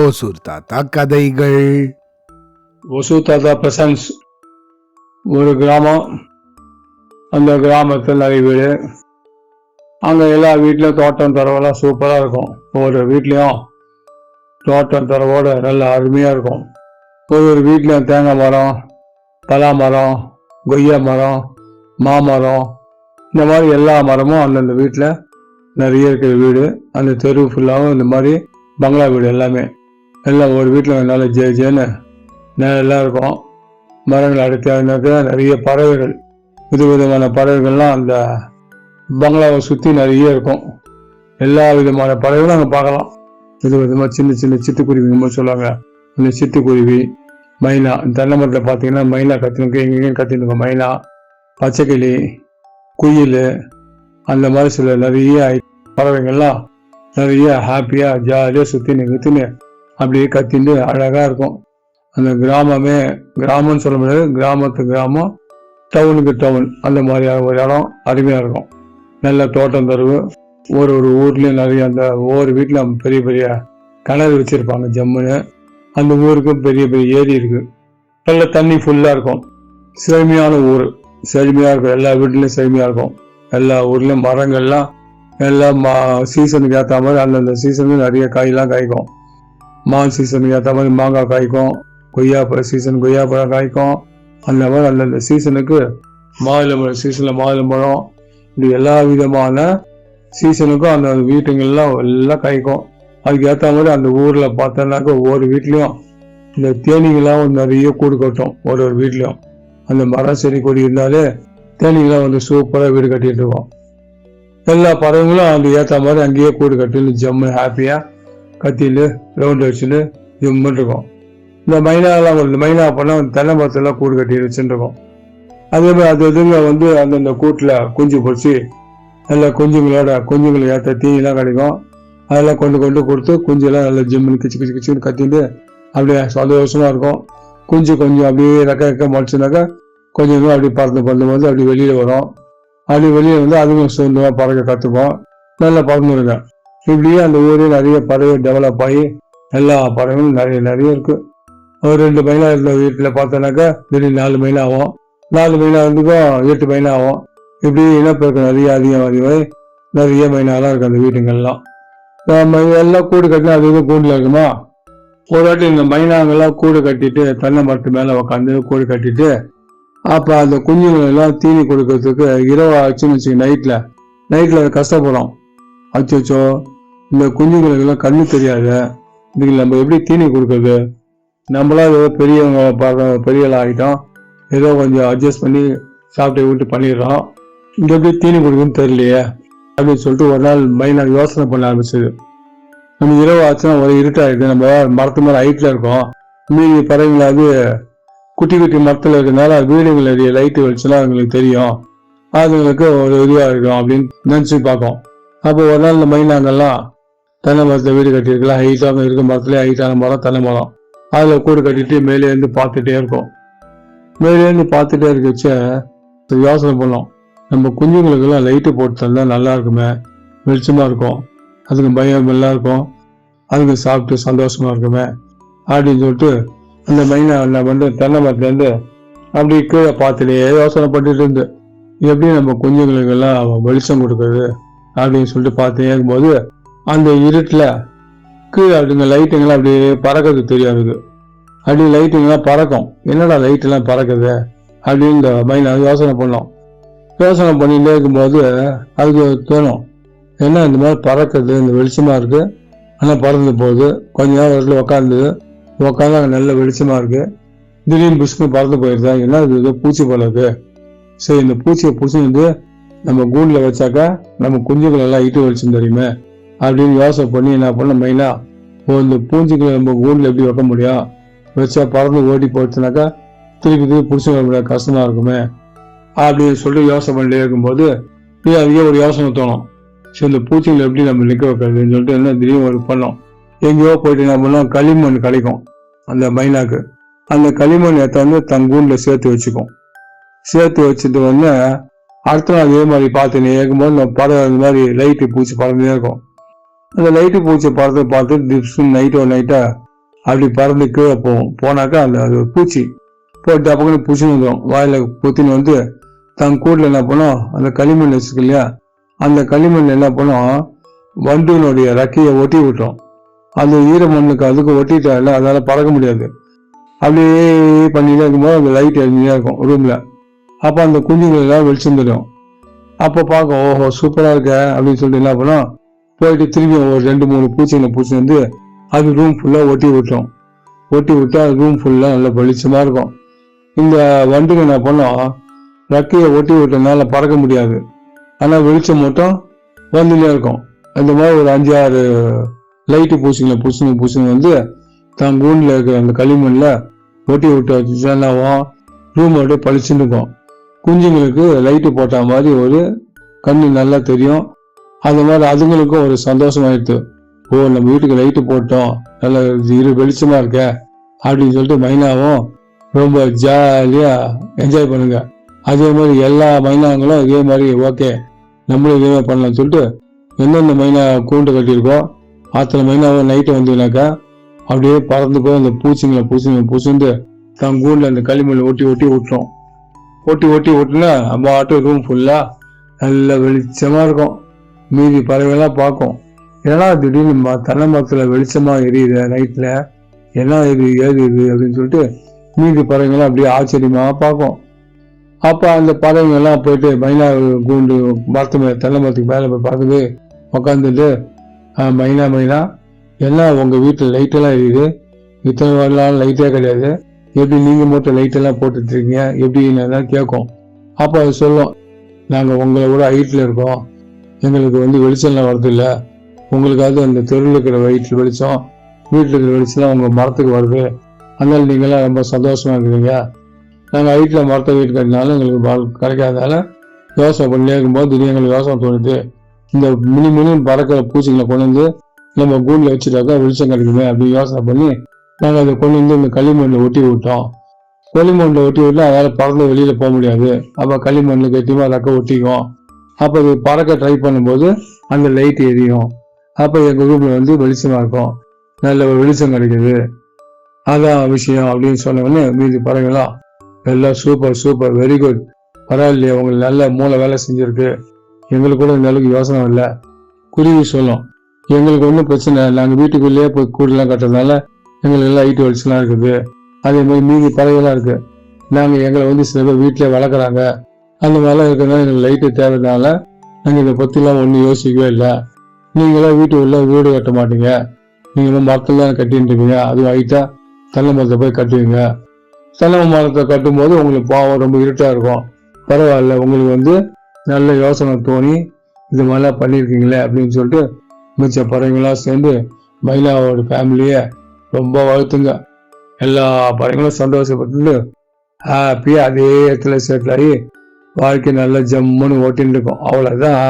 ஓசூர் தாத்தா கதைகள். ஒசு தாத்தா பிரசன்ஸ் ஒரு கிராமம். அந்த கிராமத்தில் நிறைய வீடு அங்கே எல்லா வீட்லேயும் தோட்டம் தரவெல்லாம் சூப்பராக இருக்கும். ஒவ்வொரு வீட்லேயும் தோட்டம் தரவோட நல்லா அருமையாக இருக்கும். ஒவ்வொரு வீட்லேயும் தேங்காய் மரம் பலா மரம் கொய்யா மரம் மாமரம். இந்த மாதிரி எல்லா மரமும் அந்தந்த வீட்டில் நிறைய இருக்கிற வீடு அந்த தெரு ஃபுல்லாகவும் இந்த மாதிரி பங்களா வீடு எல்லாமே. எல்லாம் ஒரு வீட்டில் நல்ல ஜே ஜேன்னு நிழலாக இருக்கும். மரங்கள் அடுத்தாக்க நிறைய பறவைகள் வித விதமான பறவைகள்லாம் அந்த பங்களாவை சுற்றி நிறைய இருக்கும். எல்லா விதமான பறவைகளும் அங்கே பார்க்கலாம். வித விதமாக சின்ன சின்ன சிட்டுக்குருவிங்க சொல்லுவாங்க. அந்த சிட்டுக்குருவி மைனா. தென்னை மரத்தில் பார்த்தீங்கன்னா மைனா கத்தினுக்கு எங்கெங்க கத்தினுங்க மைனா பச்சைக்கிளி குயில் அந்த மாதிரி சில நிறைய பறவைங்கள்லாம் பறவைகள்லாம் நிறைய ஹாப்பியாக ஜாலியாக சுற்றின்னு நிறுத்தின்னு அப்படியே கத்தின்னு அழகாக இருக்கும். அந்த கிராமமே கிராமம்னு சொல்ல முடியாது கிராமத்து கிராமம் டவுனுக்கு டவுன் அந்த மாதிரி ஒரு இடம் அருமையாக இருக்கும். நல்ல தோட்டம் தருவு. ஒரு ஒரு ஊர்லேயும் நிறைய அந்த ஒவ்வொரு வீட்டில் பெரிய பெரிய கிணறு வச்சுருப்பாங்க ஜம்முன்னு. அந்த ஊருக்கும் பெரிய பெரிய ஏரி இருக்குது நல்ல தண்ணி ஃபுல்லாக இருக்கும். செழுமையான ஊர். செழுமையாக இருக்கும். எல்லா வீட்லேயும் செழுமையாக இருக்கும். எல்லா ஊர்லேயும் மரங்கள்லாம் எல்லாம் மா சீசனுக்கு ஏற்ற மாதிரி அந்தந்த சீசனுக்கு நிறைய காயெல்லாம் காய்க்கும். மான் சீசனுக்கு ஏற்ற மாதிரி மாங்காய் காய்க்கும். கொய்யாப்பழம் சீசன் கொய்யாப்பழம் காய்க்கும். அந்த மாதிரி அந்தந்த சீசனுக்கு மாதுளம்பழம் சீசனில் மாதுளம்பழம் இப்படி எல்லா விதமான சீசனுக்கும் அந்த வீட்டுங்கள்லாம் எல்லாம் காய்க்கும். அதுக்கு ஏற்ற மாதிரி அந்த ஊரில் பார்த்தோன்னாக்கா ஒவ்வொரு வீட்லேயும் இந்த தேனீங்களாம் நிறைய கூடு கட்டும். ஒரு ஒரு வீட்லேயும். அந்த மரம் செடி கொடி இருந்தாலே தேனீங்களாம் வந்து சூப்பராக வீடு கட்டிட்டு இருக்கோம். எல்லா பறவைங்களும் அங்கே ஏற்ற மாதிரி அங்கேயே கூடு கட்டின்னு ஜம்மு ஹாப்பியாக கத்தின்னு ரவுண்ட் அடிச்சுன்னு ஜம்முன்னு இருக்கும். இந்த மைனாலாம் ஒரு மைனா பண்ணால் தென்னை மரத்தெல்லாம் கூடு கட்டி வச்சுருக்கோம் அதே மாதிரி அது இதுங்க வந்து அந்தந்த கூட்டில் குஞ்சு பொறிச்சு நல்லா குஞ்சுங்களோட குஞ்சுங்களை ஏற்ற தீனிலாம் கிடைக்கும். அதெல்லாம் கொண்டு கொண்டு கொடுத்து குஞ்செல்லாம் நல்லா ஜிம்முன்னு கிச்சு கிச்சு கிச்சுன்னு கத்திட்டு அப்படியே சந்தோஷமாக இருக்கும். குஞ்சு கொஞ்சம் அப்படியே ரெக்க ரெக்க முளைச்சுனாக்கா கொஞ்சம் கொஞ்சம் அப்படியே பறந்து பறந்து வந்து அப்படி வெளியில் வரும். அப்படி வெளியே வந்து அதுவும் சொந்தமாக பறக்க கற்றுக்கும் நல்லா பறந்துருங்க. இப்படியே அந்த ஊரே நிறைய பறவை டெவலப் ஆகி எல்லா பறவைகளும் நிறைய நிறைய இருக்கு. ஒரு ரெண்டு மைனா இருந்த வீட்டில் பார்த்தோன்னாக்கா திடீர்னு நாலு மைனா ஆகும். நாலு மைனா இருந்துக்கும் எட்டு மைனா ஆகும். இப்படி இனப்பெருக்கம் நிறைய அதிகம் அதிகமாகி நிறைய மைனாலாம் இருக்குது அந்த வீட்டுங்கள்லாம் நம்ம எல்லாம் கூடு கட்டினா அது இது கூண்டில் இருக்குமா? ஒரு வாட்டி இந்த மைனாங்கெல்லாம் கூடு கட்டிட்டு தென்னை மரத்து மேலே உட்காந்து கூடு கட்டிட்டு அப்போ அந்த குஞ்சுங்களெல்லாம் தீனி கொடுக்கறதுக்கு இரவு ஆச்சுன்னு வச்சுக்க நைட்டில் நைட்டில் கஷ்டப்படும் அச்சோ இந்த குஞ்சுங்களுக்கெல்லாம் கண்ணு தெரியாது இதுக்கு நம்ம எப்படி தீனி கொடுக்கறது? நம்மளா ஏதோ பெரியவங்க பெரிய பெரியவங்க ஆகிட்டோம் ஏதோ கொஞ்சம் அட்ஜஸ்ட் பண்ணி சாப்பிட்டு விட்டு பண்ணிடுறோம். இங்கே எப்படி தீனி கொடுக்குன்னு தெரியலையே அப்படின்னு சொல்லிட்டு ஒரு நாள் மைனாக யோசனை பண்ண ஆரம்பிச்சது. நம்ம இரவு ஆச்சுன்னா ஒரு இருட்டாயிடுது. நம்ம மரத்து மேலே ஹைட்டில் இருக்கோம். மீதி பறவைங்களாவது குட்டி குட்டி மரத்தில் இருக்கிறதுனால வீடுகள் நிறைய லைட்டு வெளிச்செல்லாம் அவங்களுக்கு தெரியும். அதுங்களுக்கு ஒரு இதுவாக இருக்கும் அப்படின்னு நினச்சி பார்ப்போம். அப்போ ஒரு நாள் இந்த மைனாங்கெல்லாம் தென்னை மரத்தை வீடு கட்டியிருக்கலாம். ஹைட்டாக இருக்க மரத்துலேயே ஹைட்டான மரம் தென்னை மரம். அதில் கூடு கட்டிட்டு மேலே இருந்து பார்த்துட்டே இருக்கும். மேலே இருந்து பார்த்துட்டே இருக்கச்ச யோசனை பண்ணோம். நம்ம குஞ்சுங்களுக்கெல்லாம் லைட்டு போட்டு தந்தால் நல்லா இருக்குமே. வெளிச்சமாக இருக்கும். அதுக்கு பயம் எல்லாம் இருக்கும். அதுங்க சாப்பிட்டு சந்தோஷமாக இருக்குமே. அப்படின்னு சொல்லிட்டு அந்த மைனா நான் வந்து தென்னை மரத்துலேருந்து அப்படி கீழே பார்த்துலேயே யோசனை பண்ணிட்டு இருந்து எப்படி நம்ம குஞ்சுங்களுக்கெல்லாம் வெளிச்சம் கொடுக்குறது அப்படின்னு சொல்லிட்டு பார்த்து இருக்கும்போது அந்த இருட்டில் கீழே அப்படிங்க லைட்டுங்கெல்லாம் அப்படியே பறக்கிறது தெரியாது. அப்படி லைட்டுங்கெல்லாம் பறக்கும். என்னடா லைட்டெல்லாம் பறக்குது அப்படின்னு இந்த மைனா யோசனை பண்ணோம். யோசனை பண்ணிட்டே இருக்கும்போது அதுக்கு தோணும் என்ன இந்த மாதிரி பறக்குது இந்த வெளிச்சமாக இருக்குது ஆனால் பறந்து போகுது கொஞ்ச நேரம் இடத்துல உக்காந்துது உட்காந்து அங்கே நல்ல வெளிச்சமாக இருக்குது திடீர்னு புஷ்னு பறந்து போயிருந்தா என்ன இது? ஏதோ பூச்சி போல இருக்கு. சரி இந்த பூச்சியை பிடிச்சி வந்து நம்ம கூண்டில் வச்சாக்கா நம்ம குஞ்சுகள் எல்லாம் இட்டு வெளிச்சம் தெரியுமே? அப்படின்னு யோசனை பண்ணி என்ன பண்ண மெயினாக இப்போ இந்த பூஞ்சிகளை நம்ம கூண்டில் எப்படி வைக்க முடியும்? வச்சா பறந்து ஓடி போச்சுனாக்கா திருப்பி திருப்பி பிடிச்சி வர முடியாது. கஷ்டமாக இருக்குமே? அப்படின்னு சொல்லிட்டு யோசனை பண்ணிட்டே இருக்கும்போது இது அதிக ஒரு யோசனை தோணும். சரி இந்த பூச்சிகளை எப்படி நம்ம நிற்க வைக்கிறதுன்னு சொல்லிட்டு என்ன திடீர்னு ஒரு பண்ணோம். எங்கேயோ போயிட்டு என்ன பண்ணோம் களிமண் கிடைக்கும். அந்த மைனாக்கு. அந்த களிமண் எடுத்து வந்து தன் கூண்டில் சேர்த்து வச்சுக்கும். சேர்த்து வச்சுட்டு வந்து அடுத்த நாள் அதே மாதிரி பார்த்துன்னு இருக்கும்போது நம்ம படம் இந்த மாதிரி லைட்டு பூச்சி பறந்துட்டே இருக்கும். அந்த லைட்டு பூச்சி பறந்து பார்த்து டிப்ஸ் நைட்டோ நைட்டாக அப்படி பறந்து கீழே போகும் போனாக்கா அந்த அது ஒரு பூச்சி. போட்டு அப்பக்கன்னு பூச்சி வந்துடும் வாயில் குத்தின்னு வந்து தன் கூட்டில் என்ன பண்ணோம்? அந்த களிமண் வச்சுருக்கு இல்லையா? அந்த களிமண் என்ன பண்ணும்? வண்டுனுடைய ரக்கையை ஒட்டி விட்டோம் அந்த ஈர மண்ணுக்கு அதுக்கு ஒட்டிட்டால அதால் பறக்க முடியாது. அப்படியே பண்ணிட்டே இருக்கும்போது அந்த லைட் எரிஞ்சியாக இருக்கும் ரூமில் அப்போ அந்த குஞ்சுகள் எல்லாம் வெளிச்சம் தெரியும் அப்போ பார்க்க ஓஹோ சூப்பராக இருக்க அப்படின்னு சொல்லிட்டு என்ன பண்ணோம்? போயிட்டு திரும்பி ஒரு ரெண்டு மூணு பூச்சிங்களை பூச்சி வந்து அது ரூம் ஃபுல்லாக ஒட்டி விட்டோம் ஒட்டி விட்டா ரூம் ஃபுல்லாக நல்லா வெளிச்சமாக இருக்கும். இந்த வண்டுங்க என்ன பண்ணோம்? ரெக்கையை ஒட்டி விட்டனால பறக்க முடியாது. ஆனால் வெளிச்சம் மட்டும் வந்துட்டே இருக்கும். அந்த மாதிரி ஒரு அஞ்சு ஆறு லைட்டு பூசிங்களை பூசிங்க பூசுங்க வந்து தான் கூண்டில் இருக்கிற அந்த களிமண்ணில் ஒட்டி விட்டு வச்சுட்டாவும் ரூம் அப்படியே பளிச்சுன்னு இருக்கும். குஞ்சுங்களுக்கு லைட்டு போட்ட மாதிரி ஒரு கண்ணு நல்லா தெரியும். அந்த மாதிரி அதுங்களுக்கும் ஒரு சந்தோஷம் ஆயிடுது. ஓ நம்ம வீட்டுக்கு லைட்டு போட்டோம். நல்ல இரு வெளிச்சமாக இருக்க. அப்படின்னு சொல்லிட்டு மைனாவும் ரொம்ப ஜாலியாக என்ஜாய் பண்ணுங்க. அதே மாதிரி எல்லா மைனாங்களும் இதே மாதிரி ஓகே நம்மளும் இதே மாதிரி பண்ணலாம்னு சொல்லிட்டு எந்தெந்த மைனா கூண்டு கட்டியிருக்கோம் ஆத்துல மணி நைட்டு வந்தீங்கன்னாக்கா அப்படியே பறந்து போய் அந்த பூச்சிங்களை பூச்சிங்களை பூசிந்து தன் கூண்டில் அந்த களிமண்ணை ஒட்டி ஒட்டி விட்டுரும் ஒட்டி ஒட்டி விட்டுனா நம்ம ஆட்டோ ரூம் ஃபுல்லாக நல்லா வெளிச்சமாக இருக்கும். மீதி பறவைலாம் பார்க்கும். ஏன்னா திடீர்னு ம- தென்னை மரத்தில் வெளிச்சமாக எரியுது நைட்டில் என்ன இது ஏது இது அப்படின்னு சொல்லிட்டு மீதி பறவைங்களாம் அப்படியே ஆச்சரியமாக பார்க்கும். அப்போ அந்த பறவைங்கள்லாம் போயிட்டு மைனா கூண்டு மரத்து மேலே தென்னை மரத்துக்கு மேலே போய் பார்க்குது உக்காந்துட்டு மைனா மைனா எல்லாம் உங்கள் வீட்டில் லைட்டெல்லாம் எரியுது? இத்தனை வரலாம் லைட்டே கிடையாது. எப்படி நீங்கள் மட்டும் லைட்டெல்லாம் போட்டுட்ருக்கீங்க? எப்படின்னு இருக்கீங்க கேட்கும். அப்போ அது சொல்லும். நாங்கள் உங்களை விட ஹைட்டில் இருக்கோம். எங்களுக்கு வந்து வெளிச்சம்லாம் வரதில்லை உங்களுக்காவது அந்த தெருவில் இருக்கிற வயிற்று வெளிச்சம் வீட்டில் இருக்கிற வெளிச்சம்லாம் உங்கள் மரத்துக்கு வருது. அதனால் நீங்களாம் ரொம்ப சந்தோஷமாக இருக்கிறீங்க. நாங்கள் ஹைட்டில் மரத்தை வீட்டு கட்டினாலும் எங்களுக்கு கிடைக்காதனால யோசனை பண்ணியே இருக்கும்போது திடீர்னு எங்களுக்கு யோசனை தோணுது. இந்த மினி மினி பறக்கிற பூச்சிகளை கொண்டு வந்து நம்ம கூண்டில் வச்சுட்டாக்கா வெளிச்சம் கிடைக்குமே அப்படின்னு யோசனை பண்ணி நாங்கள் அதை கொண்டு வந்து இந்த களிமண்ணில் ஒட்டி விட்டோம். களிமண்ணில் ஒட்டி விட்டால் அதால் பறந்து வெளியில் போக முடியாது. அப்போ களிமண்ணில் கட்டிமா ரெக்க ஒட்டிக்கும். அப்போ அது பறக்க ட்ரை பண்ணும்போது அந்த லைட் எரியும். அப்போ எங்கள் ரூமில் வந்து வெளிச்சமாக இருக்கும். நல்ல ஒரு வெளிச்சம் கிடைக்குது. அதான் விஷயம் அப்படின்னு சொன்ன உடனே மீதி பறவைலாம் எல்லாம் சூப்பர் சூப்பர் வெரி குட் பரவாயில்லையே உங்களுக்கு நல்ல மூளை வேலை செஞ்சுருக்கு. எங்களுக்கு கூட இந்த அளவுக்கு யோசனை இல்லை குருவி சொல்லும் எங்களுக்கு ஒன்றும் பிரச்சனை இல்லை. நாங்கள் வீட்டுக்குள்ளேயே போய் கூடலாம் கட்டுறதுனால எங்களுக்கு எல்லாம் லைட் வலிச்சுலாம் இருக்குது. அதே மாதிரி மீதி பறவைலாம் இருக்குது நாங்கள் எங்களை வந்து சில பேர் வீட்டிலே வளர்க்குறாங்க. அந்த மாதிரிலாம் இருக்கிறதுனால எங்களுக்கு லைட்டு தேவைனால நாங்கள் இதை பற்றிலாம் ஒன்றும் யோசிக்கவே இல்லை. நீங்களாம் வீட்டு உள்ள வீடு கட்ட மாட்டீங்க. நீங்களும் மரத்தில் தான் கட்டின்னு இருக்கீங்க. அதுவும் ஹைட்டாக தென்னை மரத்தை போய் கட்டுவீங்க. தென்னை மரத்தை கட்டும்போது உங்களுக்கு பாவம் ரொம்ப இருட்டாக இருக்கும். பரவாயில்ல உங்களுக்கு வந்து நல்ல யோசனை தோணி இது மாதிரிலாம் பண்ணியிருக்கீங்களே அப்படின்னு சொல்லிட்டு மிச்ச பறவைங்களாம் சேர்ந்து மயிலாவோட ஃபேமிலியை ரொம்ப வாழ்த்துங்க. எல்லா பறவைங்களும் சந்தோஷப்பட்டு ஹாப்பியாக அதே இடத்துல செட்டில் ஆகி வாழ்க்கை நல்லா ஜம்முன்னு ஓட்டின்னு இருக்கும். அவ்வளோதான்